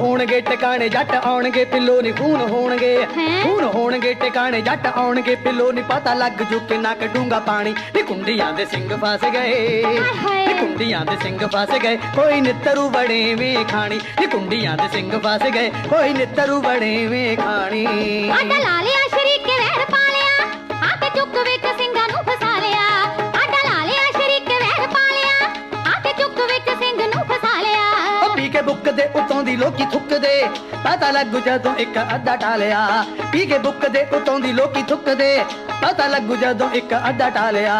ਹੋਣਗੇ ਟਿਕਾਣੇ ਜੱਟ ਆਉਣਗੇ ਪਿੱਲੋ ਨੀ ਖੂਨ ਹੋਣਗੇ? ਖੂਨ ਹੋਣਗੇ ਟਿਕਾਣੇ ਜੱਟ ਆਉਣਗੇ ਪਿੱਲੋ ਨੀ ਪਤਾ ਲੱਗ ਜੂ ਕਿੰਨਾ ਕੱਢੂਗਾ ਪਾਣੀ। ਨੀ ਕੁੰਡੀਆਂ ਦੇ ਸਿੰਘ ਫਸ ਗਏ। ਨੀ ਕੁੰਡੀਆਂ ਦੇ ਸਿੰਘ ਫਸ ਗਏ। ਕੋਈ ਨਿੱਤਰੂ ਬੜੇ ਵੇ ਖਾਣੀ। ਨੀ ਕੁੰਡੀਆਂ ਦੇ ਸਿੰਘ ਫਸ ਗਏ। ਕੋਈ ਨਿੱਤਰੂ ਬੜੇ ਵੇ ਖਾਣੀ। ਦੇ ਦੀ ਲੋਕੀ ਥੁੱਕਦੇ ਪਤਾ ਲੱਗੂ ਜਦੋਂ ਇੱਕ ਅੱਧਾ ਟਾਲਿਆ। ਪੀ ਕੇ ਬੁੱਕ ਦੇ ਉਤੋਂ ਦੀ ਲੋਕੀ ਥੁੱਕਦੇ ਪਤਾ ਲੱਗੂ ਜਦੋਂ ਇੱਕ ਅੱਧਾ ਟਾਲਿਆ।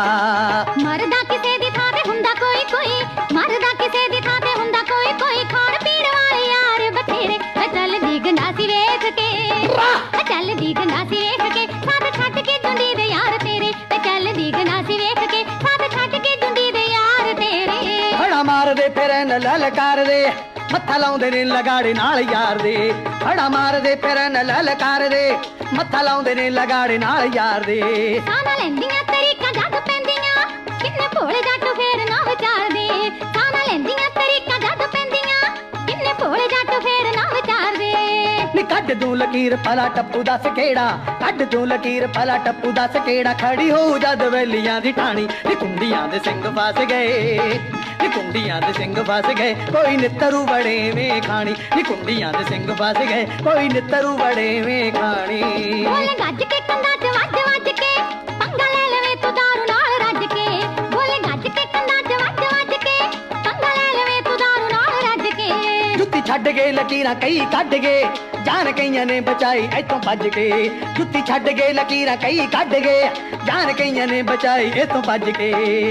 ਮਰਦਾ ਕਿਸੇ ਦੀ ਥਾਂ ਤੇ ਹੁੰਦਾ ਕੋਈ ਕੋਈ ਮਰਦਾ ਕਿਸੇ ਦੀ ਥਾਂ ਤੇ ਹੁੰਦਾ ਕੋਈ ਕੋਈ। ਖਾਣ ਪੀਣ ਵਾਲੇ ਯਾਰ ਬਥੇਰੇ ਆ ਚੱਲਦੀ ਗੰਡਾਸੀ ਵੇਖ ਕੇ। ਆ ਚੱਲਦੀ ਗੰਡਾਸੀ ਵੇਖ ਕੇ ਸਾਥ ਛੱਡ ਕੇ ਜੁੰਡੀ ਦੇ ਯਾਰ ਤੇਰੇ। ਤੇ ਚੱਲਦੀ ਗੰਡਾਸੀ ਵੇਖ ਕੇ ਸਾਥ ਛੱਡ ਕੇ ਜੁੰਡੀ ਦੇ ਯਾਰ ਤੇਰੇ। ਫੜਾ ਮਾਰਦੇ ਫਿਰ ਨ ਲਲਕਾਰਦੇ ਮੱਥਾ ਲਾਉਂਦੇ ਨੇ ਲਗਾੜੇ ਨਾਲ ਯਾਰ ਦੇ ਫੜਾ ਮਾਰਦੇ ਫਿਰ ਨ ਲਲਕਾਰਦੇ ਮੱਥਾ ਲਾਉਂਦੇ ਕੱਢ ਦੂੰ ਲਕੀਰ ਪਲਾ ਟੱਪੂ ਦੱਸ ਕਿਹੜਾ? ਕੱਢ ਦੂੰ ਲਕੀਰ ਪਲਾ ਟੱਪੂ ਦੱਸ ਕਿਹੜਾ? ਖੜੀ ਹੋ ਜਦ ਵੈਲੀਆਂ ਦੀ ਟਾਣੀ ਨੀ ਕੁੰਡੀਆਂ ਦੇ ਸਿੰਘ ਫਸ ਗਏ। ਨੀ ਕੁੰਡੀਆਂ ਦੇ ਸਿੰਘ ਫਸ ਗਏ। ਕੋਈ ਨਿੱਤਰੂ ਬੜੇ ਵੇ ਖਾਣੀ। ਨੀ ਕੁੰਡੀਆਂ ਦੇ ਸਿੰਘ ਫਸ ਗਏ। ਕੋਈ ਨਿੱਤਰੂ ਬੜੇ ਵੇ ਖਾਣੀ। ਛੱਡ ਗਏ ਲਕੀਰਾਂ ਕਈ ਕੱਢ ਗਏ। ਜਾਨ ਕਈਆਂ ਨੇ ਬਚਾਈ ਇੱਥੋਂ ਭੱਜ ਕੇ। ਜੁੱਤੀ ਛੱਡ ਗਏ ਲਕੀਰਾਂ ਕਈ ਕੱਢ ਗਏ। ਜਾਨ ਕਈਆਂ ਨੇ ਬਚਾਈ ਇੱਥੋਂ ਭੱਜ ਕੇ।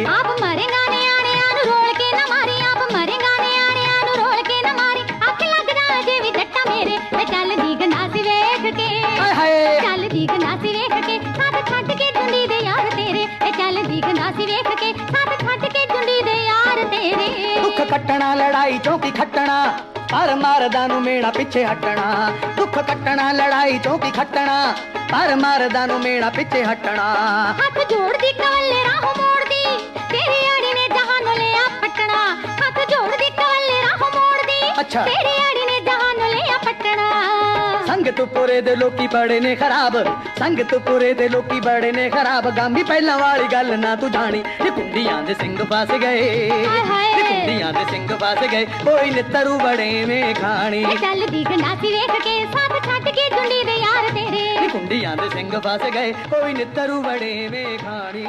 ਆਪ ਨਿਆਣਿਆਂ ਨੂੰ ਰੋਲ ਕੇ ਨਾ ਮਾਰੀ। ਆਪ ਮਰੇਗਾ ਨਿਆਣਿਆਂ ਨੂੰ ਰੋਲ ਕੇ ਨਾ ਮਾਰੀ। ਅੱਖ ਲੱਗ ਜਾ ਜੇ ਵੀ ਜੱਟਾ ਮੇਰੇ ਤੇ ਚੱਲਦੀ ਗੰਡਾਸੀ ਵੇਖ ਕੇ। ਆਏ ਹਾਏ। ਚੱਲਦੀ ਗੰਡਾਸੀ ਵੇਖ ਕੇ। ਸਾਥ ਛੱਡ ਕੇ ਜੁੰਡੀ ਦੇ ਯਾਰ ਤੇਰੇ। ਤੇ ਚੱਲਦੀ ਗੰਡਾਸੀ ਵੇਖ ਕੇ। ਸਾਥ ਛੱਡ ਕੇ ਜੁੰਡੀ ਦੇ ਯਾਰ ਤੇਰੇ। ਦੁੱਖ ਕੱਟਣਾ ਲੜਾਈ ਚੌਂਕੀ ਖੱਟਣਾ। ਪਰ ਮਾਰਦਾ ਨੂੰ ਮੇਣਾ ਪਿੱਛੇ ਹਟਣਾ, ਦੁੱਖ ਕੱਟਣਾ, ਲੜਾਈ ਚੌਂਕੀ ਖੱਟਣਾ ਪਰ ਮਾਰਦਾ ਨੂੰ ਮੇਣਾ ਪਿੱਛੇ ਹਟਣਾ। ਹੱਥ ਜੋੜਦੀ ਕਵੱਲੇ ਰਾਹੋਂ ਮੋੜਦੀ ਸੰਗਤਪੁਰੇ ਦੇ ਲੋਕੀ ਬੜੇ ਨੇ ਖਰਾਬ ਸੰਗਤਪੁਰੇ ਦੇ ਲੋਕੀ ਬੜੇ ਨੇ ਖਰਾਬ। ਗਾਮੀ ਪਹਿਲਾਂ ਵਾਲੀ ਗੱਲ ਨਾ ਤੂੰ ਜਾਣੀ ਇਹ ਕੁੰਡੀਆਂ ਦੇ ਸਿੰਘ ਫਸ ਗਏ। ਇਹ ਕੁੰਡੀਆਂ ਦੇ ਸਿੰਘ ਫਸ ਗਏ ਕੋਈ ਨਿੱਤਰੂ ਬੜੇ ਵੇ ਖਾਣੀ। ਤੇ ਚੱਲਦੀ ਗੰਡਾਸੀ ਵੇਖ ਕੇ ਸਾਥ ਛੱਡ ਕੇ ਜੁੰਡੀ ਦੇ ਯਾਰ ਤੇਰੇ। ਇਹ ਕੁੰਡੀਆਂ ਦੇ ਸਿੰਘ ਫਸ ਗਏ ਕੋਈ ਨਿੱਤਰੂ ਬੜੇ ਵੇ ਖਾਣੀ।